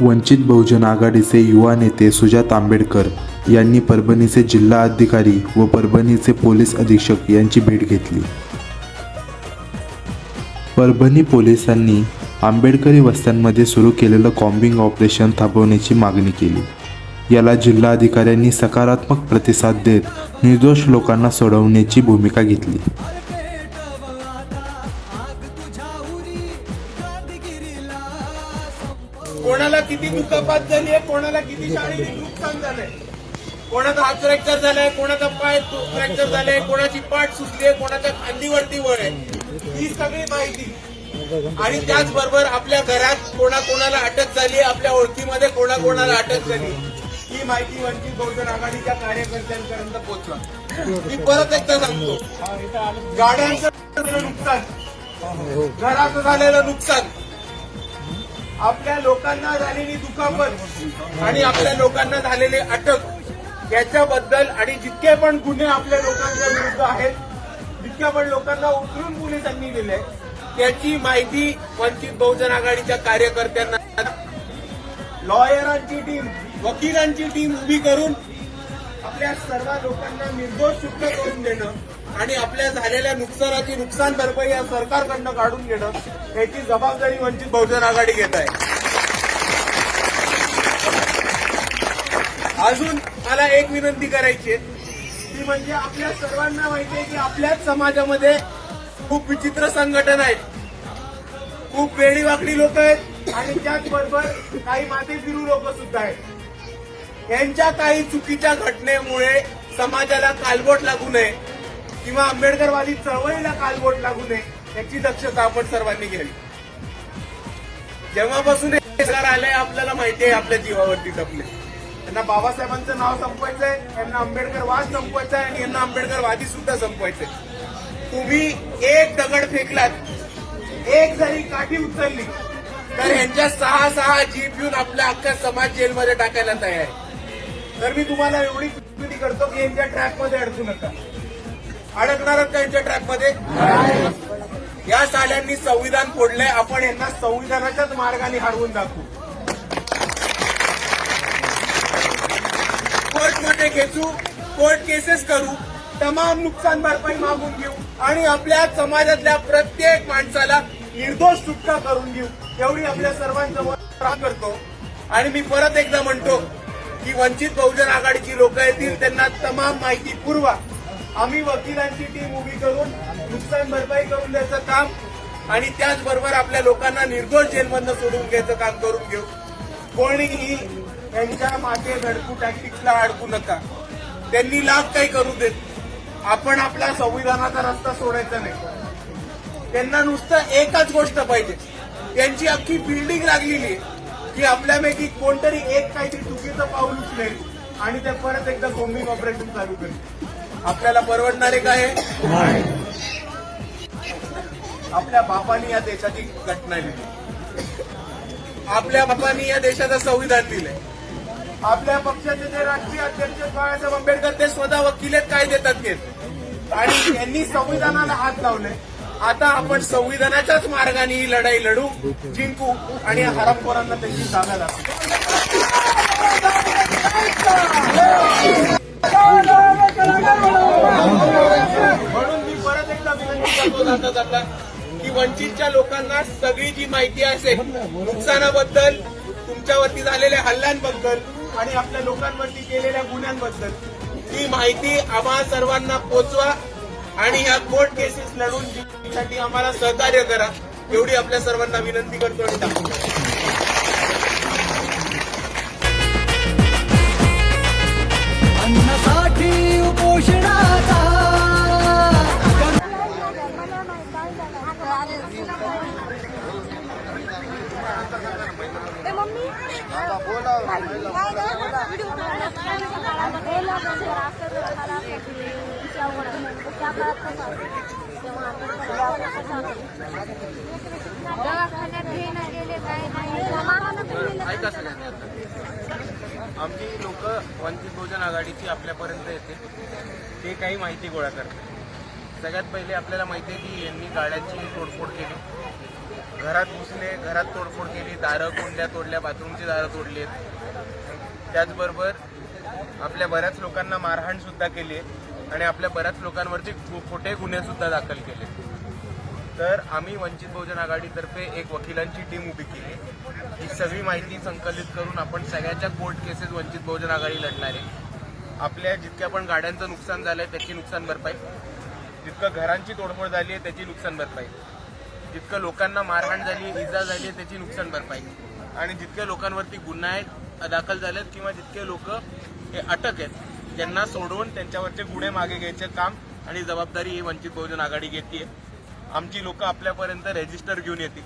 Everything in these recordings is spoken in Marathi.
वंचित बहुजन आघाडीचे युवा नेते सुजात आंबेडकर यांनी परभणीचे जिल्हा अधिकारी व परभणीचे पोलीस अधीक्षक यांची भेट घेतली. परभणी पोलिसांनी आंबेडकरी वस्त्यांमध्ये सुरू केलेलं कॉम्बिंग ऑपरेशन थांबवण्याची मागणी केली. याला जिल्हाधिकाऱ्यांनी सकारात्मक प्रतिसाद देत निर्दोष लोकांना सोडवण्याची भूमिका घेतली. कोणाला किती दुखापत झाली आहे कोणाला किती शारीरिक नुकसान झालंय? कोणाचा हात फ्रॅक्चर झालाय कोणाचा पाय फ्रॅक्चर झालाय कोणाची पाठ सुटली आहे कोणाच्या खांदीवरती वळ आहे ही सगळी माहिती. आणि त्याचबरोबर आपल्या घरात कोणा कोणाला अटक झाली आपल्या ओळखीमध्ये कोणा कोणाला अटक झाली ही माहिती वंचित बहुजन आघाडीच्या कार्यकर्त्यांपर्यंत पोहोचवा. मी परत एकदा सांगतो गाड्यांचं नुकसान. घराचं झालेलं नुकसान. आपल्या लोकांना झालेली दुखापत आणि आपल्या लोकांना झालेली अटक याच्याबद्दल आणि जितके पण गुन्हे आपल्या लोकांच्या विरुद्ध आहेत जितक्या पण लोकांना उतरून पोलिसांनी दिले त्याची माहिती वंचित बहुजन आघाडीच्या कार्यकर्त्यांना लॉयरांची टीम वकिलांची टीम उभी करून आपल्या सर्व लोकांना निर्दोष सुट्ट करून देणं आणि आपल्या झालेल्या नुकसानाची नुकसान भरपाई या सरकारकडनं काढून घेणं याची जबाबदारी वंचित बहुजन आघाडी घेत आहे. अजून मला एक विनंती करायची आहे. ती म्हणजे आपल्या सर्वांना माहिती आहे की आपल्याच समाजामध्ये खूप विचित्र संघटना आहेत. खूप वेळी वाकडी लोक आहेत आणि त्याचबरोबर काही माते फिरू लोक सुद्धा आहेत. यांच्या काही चुकीच्या घटनेमुळे समाजाला कालबोट लागू नये. किंवा आंबेडकरवादी चळवळीला कालबोट लागू नये याची दक्षता आपण सर्वांनी घ्यावी. जेव्हापासून हे सरकार आलंय आपल्याला माहिती आहे आपल्या जीवावरती टपले त्यांना बाबासाहेबांचं नाव संपवायचंय त्यांना आंबेडकरवाद संपवायचा आहे आणि यांना आंबेडकरवादी सुद्धा संपवायचंय. तुम्ही एक दगड फेकलात एक जरी काठी उचलली तर यांच्या सहा सहा जीप घेऊन आपल्या अख्ख्या समाज जेलमध्ये टाकायला तयार आहे. तर मी तुम्हाला एवढी विनंती करतो की यांच्या ट्रॅकमध्ये अडकू नका. अडकणारच त्यांच्या ट्रॅकमध्ये या साल्यांनी संविधान फोडलंय आपण यांना संविधानाच्याच मार्गाने हरवून दाखवू. कोर्टमध्ये खेचू कोर्ट केसेस करू तमाम नुकसान भरपाई मागून घेऊ आणि आपल्या समाजातल्या प्रत्येक माणसाला निर्दोष सुटका करून घेऊ एवढी आपल्या सर्वांसमोर काम करतो. आणि मी परत एकदा म्हणतो की वंचित बहुजन आघाडीची लोक येतील त्यांना तमाम माहिती पुरवा. आम्ही वकिलांची टीम उभी करून नुकसान भरपाई करून द्यायचं काम आणि त्याचबरोबर आपल्या लोकांना निर्दोष जेलमधनं सोडून घ्यायचं काम करून घेऊ. कोणीही त्यांच्या मागे धडकू टॅक्टिक्सला अडकू नका. त्यांनी लाभ काही करू देत. आपण आपला संविधानाचा रस्ता सोडायचा नाही. त्यांना नुसतं एकच गोष्ट पाहिजे. त्यांची अख्खी बिल्डिंग लागलेली आहे की आपल्यापैकी कोणतरी एक काहीतरी चुकीचं पाऊल उचलेल आणि ते परत एकदा कोम्बिंग ऑपरेशन चालू करेल. आपल्याला परवडणारे काय? आपल्या बापानी या देशाची घटना लिहिली. आपल्या बापानी या देशाचं संविधान दिलंय आपल्या पक्षाचे जे राष्ट्रीय अध्यक्ष बाळासाहेब आंबेडकर ते स्वतः वकील आहेत काय देतात घेत आणि त्यांनी संविधानाला हात लावले आता आपण संविधानाच्याच मार्गाने ही लढाई लढू जिंकू आणि हरामखोरांना त्यांची जागा दाखवू म्हणून मी परत एकदा विनंती करतो जाता जाता की वंचितच्या लोकांना सगळी जी माहिती असेल नुकसानाबद्दल तुमच्यावरती झालेल्या हल्ल्यांबद्दल आणि आपल्या लोकांवरती केलेल्या गुन्ह्यांबद्दल ही माहिती आम्हा सर्वांना पोचवा आणि ह्या कोर्ट केसेस लढून जिंकण्यासाठी आम्हाला सहकार्य करा. एवढी आपल्या सर्वांना विनंती करतो आणि दाखवतो. अन्नासाठी उपोषणाचा आमची लोक वंचित बहुजन आघाडीची आपल्यापर्यंत येते ते काही माहिती गोळा करतात सगळ्यात पहिले आपल्याला माहिती आहे की यांनी गाड्यांची तोडफोड केली. घरात घुसले घरात तोडफोड केली. दारं कोंड्या तोडल्या बाथरूमची दारं तोडली आहेत. त्याचबरोबर आपल्या बऱ्याच लोकांना मारहाण सुद्धा केली आणि आपल्या बऱ्याच लोकांवरती खोटे गुन्हे सुद्धा दाखल केले. तर आम्ही वंचित बहुजन आघाडीतर्फे एक वकिलांची टीम उभी केली. ही सगळी माहिती संकलित करून आपण सगळ्याच्या कोर्ट केसेस वंचित बहुजन आघाडी लढणार आहे. आपल्या जितक्या पण गाड्यांचं नुकसान झालंय त्याची नुकसान भरपाई. जितकं घरांची तोडफोड झाली आहे त्याची नुकसान भरपाई. जितकं लोकांना मारहाण झाली इजा झाली आहे त्याची नुकसान भरपाई. आणि जितक्या लोकांवरती गुन्हा आहेत दाखल झालेत किंवा जितके लोक हे अटक आहेत त्यांना सोडवून त्यांच्यावरचे गुन्हे मागे घ्यायचे काम आणि जबाबदारी ही वंचित बहुजन आघाडी घेते आमची लोक आपल्यापर्यंत रेजिस्टर घेऊन येतील.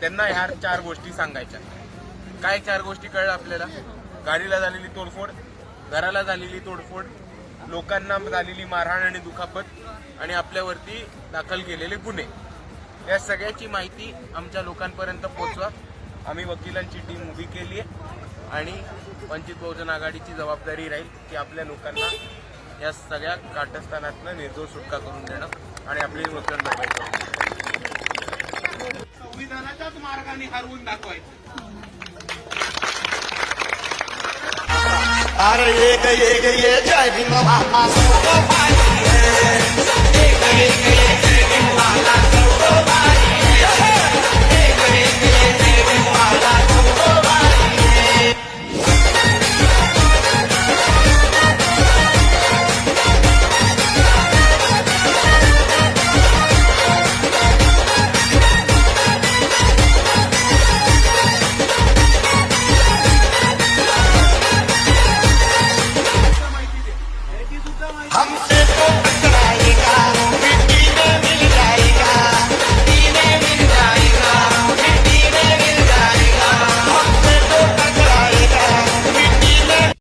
त्यांना ह्या चार गोष्टी सांगायच्या काय चार गोष्टी कळल्या आपल्याला? गाडीला झालेली तोडफोड घराला झालेली तोडफोड लोकांना झालेली मारहाण आणि दुखापत आणि आपल्यावरती दाखल केलेले गुन्हे. या सगळ्याची माहिती आमच्या लोकांपर्यंत पोहोचवा. आम्ही वकिलांची टीम उभी केली आहे आणि वंचित बहुजन आघाडीची जबाबदारी राहील की आपल्या लोकांना या सगळ्या काटस्थानातनं निर्दोष सुटका करून देणं आणि आपली नुकसान भरपाई करणं. संविधानाच्याच मार्गाने हरवून दाखवायचं अरे एक एक ये जय भीम महात्मा